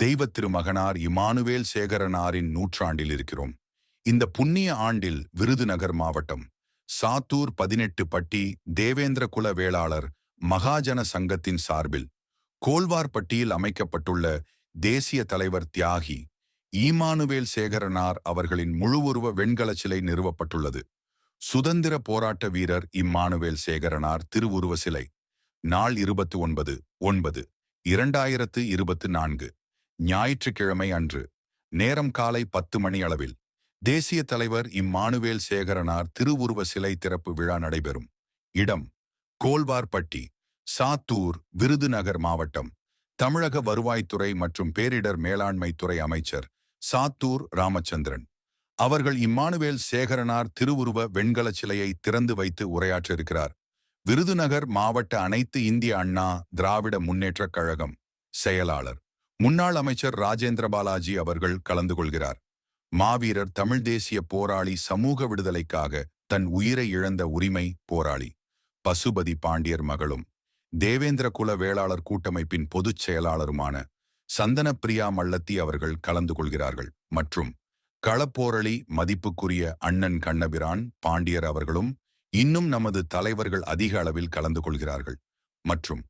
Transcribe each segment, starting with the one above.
தெய்வ திருமகனார் இமானுவேல் சேகரனாரின் நூற்றாண்டில் இருக்கிறோம். இந்த புண்ணிய ஆண்டில் விருதுநகர் மாவட்டம் சாத்தூர் பதினெட்டு பட்டி தேவேந்திர குல வேளாளர் மகாஜன சங்கத்தின் சார்பில் கோல்வார்பட்டியில் அமைக்கப்பட்டுள்ள தேசிய தலைவர் தியாகி ஈமானுவேல் சேகரனார் அவர்களின் முழுவுருவ வெண்கல சிலை நிறுவப்பட்டுள்ளது. சுதந்திர போராட்ட வீரர் இம்மானுவேல் சேகரனார் திருவுருவ சிலை நாள் இருபத்து ஒன்பது ஒன்பது இரண்டாயிரத்து இருபத்து நான்கு. ஞாயிற்றுக்கிழமை அன்று நேரம் காலை பத்து மணி அளவில் தேசிய தலைவர் இம்மானுவேல் சேகரனார் திருவுருவ சிலை திறப்பு விழா நடைபெறும். இடம் கோல்வார்பட்டி சாத்தூர் விருதுநகர் மாவட்டம். தமிழக வருவாய்த்துறை மற்றும் பேரிடர் மேலாண்மை துறை அமைச்சர் சாத்தூர் ராமச்சந்திரன். அவர்கள் இம்மானுவேல் சேகரனார் திருவுருவ வெண்கல சிலையை திறந்து வைத்து உரையாற்ற இருக்கிறார் விருதுநகர் மாவட்ட அனைத்து இந்திய அண்ணா திராவிட முன்னேற்றக் கழகம் செயலாளர். முன்னாள் அமைச்சர் ராஜேந்திர பாலாஜி அவர்கள் கலந்து கொள்கிறார். மாவீரர் தமிழ் தேசிய போராளி சமூக விடுதலைக்காக தன் உயிரை இழந்த உரிமை போராளி பசுபதி பாண்டியர் மகளும் தேவேந்திர குல வேளாளர் கூட்டமைப்பின் பொதுச் செயலாளருமான சந்தனப்பிரியா மல்லத்தி அவர்கள் கலந்து கொள்கிறார்கள். மற்றும் களப்போரளி மதிப்புக்குரிய அண்ணன் கண்ணபிரான் பாண்டியர் அவர்களும் இன்னும் நமது தலைவர்கள் அதிக அளவில் கலந்து கொள்கிறார்கள். மற்றும்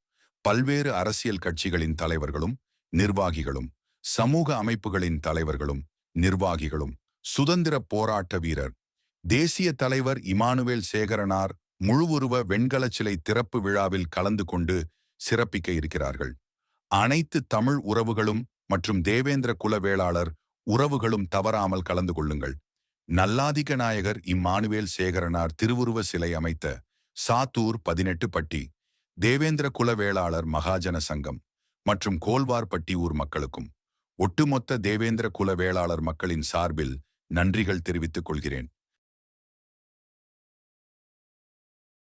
பல்வேறு அரசியல் கட்சிகளின் தலைவர்களும் நிர்வாகிகளும் சமூக அமைப்புகளின் தலைவர்களும் நிர்வாகிகளும் சுதந்திர போராட்ட வீரர். தேசிய தலைவர் இமானுவேல் சேகரனார் முழுவுருவ வெண்கல சிலை திறப்பு விழாவில் கலந்து கொண்டு சிறப்பிக்க இருக்கிறார்கள். அனைத்து தமிழ் உறவுகளும் மற்றும் தேவேந்திர குல வேளாளர் உறவுகளும் தவறாமல் கலந்து கொள்ளுங்கள். நல்லாதிக்க நாயகர் இம்மானுவேல் சேகரனார் திருவுருவ சிலை அமைத்த சாத்தூர் பதினெட்டு பட்டி தேவேந்திர குல வேளாளர் மகாஜன சங்கம். மற்றும் கோல்வார்பட்டி ஊர் மக்களுக்கும் ஒட்டுமொத்த தேவேந்திர குல வேளாளர் மக்களின் சார்பில் நன்றிகள் தெரிவித்துக் கொள்கிறேன்.